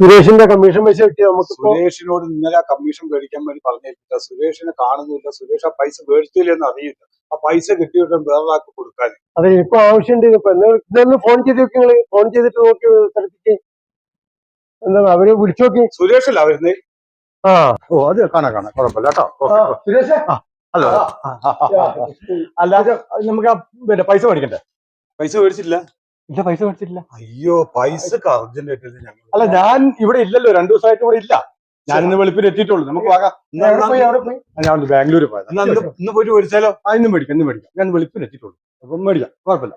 സുരേഷിന്റെ കമ്മീഷൻ പൈസ കിട്ടി നമുക്ക് സുരേഷിനോട് ഇന്നലെ കമ്മീഷൻ മേടിക്കാൻ വേണ്ടി പറഞ്ഞിട്ടില്ല സുരേഷിനെ കാണുന്നില്ല. സുരേഷ് ആ പൈസ മേടിച്ചില്ലെന്ന് അറിയില്ല. ആ പൈസ കിട്ടിയിട്ട് വേറൊരാൾക്ക് കൊടുക്കാൻ. അതെ ഇപ്പൊ ആവശ്യമുണ്ട്. ഇപ്പൊ ഇന്ന് ഫോൺ ചെയ്ത് നോക്കി നിങ്ങൾ. ഫോൺ ചെയ്തിട്ട് നോക്കി സ്ഥലത്തേക്ക്. എന്താ അവർ വിളിച്ചു നോക്കി. അല്ല വരുന്നത് ആ. ഓ അത് കാണാ കാണാ. കുഴപ്പമില്ല കേട്ടോ. സുരേഷ്? ഹലോ. അല്ല നമുക്ക് പിന്നെ പൈസ മേടിക്കണ്ടേ? പൈസ മേടിച്ചില്ല ഇല്ല പൈസ മേടിച്ചിട്ടില്ല. അയ്യോ പൈസ അല്ല ഞാൻ ഇവിടെ ഇല്ലല്ലോ രണ്ടു ദിവസമായിട്ട് ഇവിടെ ഇല്ല. ഞാൻ ഇന്ന് വെളുപ്പിന് എത്തിയിട്ടുള്ളൂ. നമുക്ക് വാങ്ങാം പോയി പോയി? ഞാൻ ബാംഗ്ലൂർ പോയത്. ഇന്ന് പോയിട്ട് മേടിച്ചാലോ ആ ഇന്ന് മേടിക്കാം ഇന്ന് മേടിക്കാം. ഞാൻ വെളുപ്പിന് എത്തിയിട്ടുള്ളൂ. അപ്പം മേടിക്കാം കുഴപ്പമില്ല.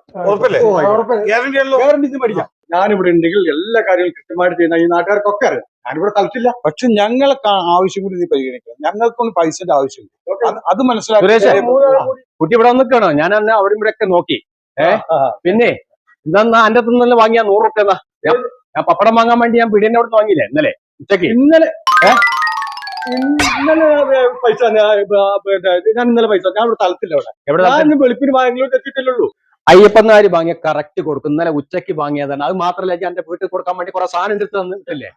ഗ്യാരണ്ടി ഇന്ന് മേടിക്കാം. ഞാനിവിടെ ഉണ്ടെങ്കിൽ എല്ലാ കാര്യങ്ങളും കൃത്യമായിട്ട് ചെയ്യുന്ന ഈ നാട്ടുകാർക്കൊക്കെ അറിയാം. ഞാനിവിടെ കളിച്ചില്ല പക്ഷെ ഞങ്ങൾക്ക് ആവശ്യം കൂടി നീ പരിഗണിക്കണം. ഞങ്ങൾക്കൊന്നും പൈസന്റെ ആവശ്യമില്ല അത് മനസ്സിലാക്കി കുട്ടി ഇവിടെ വന്നിട്ടാണോ ഞാൻ അന്ന് അവിടെ ഇവിടെ ഒക്കെ നോക്കി ഏഹ് പിന്നെ ഇതെന്നാ എന്റെ തന്നെ വാങ്ങിയ നൂറ് റുപ്യ എന്നാ. ഞാൻ ഞാൻ പപ്പടം വാങ്ങാൻ വേണ്ടി ഞാൻ പിടിയന്റെ അവിടെ വാങ്ങിയില്ലേ ഇന്നലെ? ഉച്ചയ്ക്ക്. ഇന്നലെ ഇന്നലെ പൈസ ഞാൻ ഇന്നലെ പൈസ ഞാൻ ഇവിടെ തലത്തില്ല അവിടെ എവിടെ വെളുപ്പിന് ബാംഗ്ലൂർ എത്തിയിട്ടില്ലുള്ളൂ അയ്യപ്പനാര് വാങ്ങിയ കറക്റ്റ് കൊടുക്കും. ഇന്നലെ ഉച്ചയ്ക്ക് വാങ്ങിയതാണ്. അത് മാത്രമല്ല ഞാൻ എന്റെ വീട്ടിൽ കൊടുക്കാൻ വേണ്ടി കുറെ സാധനം എടുത്ത് തന്നിട്ടില്ലേ?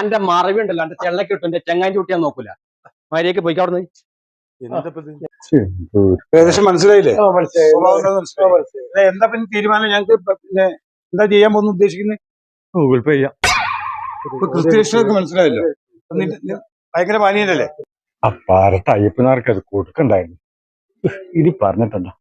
എന്റെ മറവി ഉണ്ടല്ലോ എന്റെ ചെള്ളക്കിട്ടു എന്റെ ചെങ്ങാന്റെ കുട്ടിയാൻ നോക്കൂല. മര്യാദയ്ക്ക് പോയി അവിടെ ഏകദേശം മനസ്സിലായില്ലേ? മനസ്സിലായി. എന്താ പിന്നെ തീരുമാനം? ഞങ്ങൾക്ക് പിന്നെ എന്താ ചെയ്യാൻ പോകുന്ന ഉദ്ദേശിക്കുന്നത് ഗൂഗിൾ പേ ചെയ്യാം. ഇപ്പൊ മനസ്സിലായല്ലോ. ഭയങ്കര മാനിയനല്ലേ അപ്പാരത്തെ പാരത്ത് അയ്യപ്പനാർക്ക് അത് കൊടുക്കണ്ടായിരുന്നു. ഇനി പറഞ്ഞിട്ടുണ്ടോ?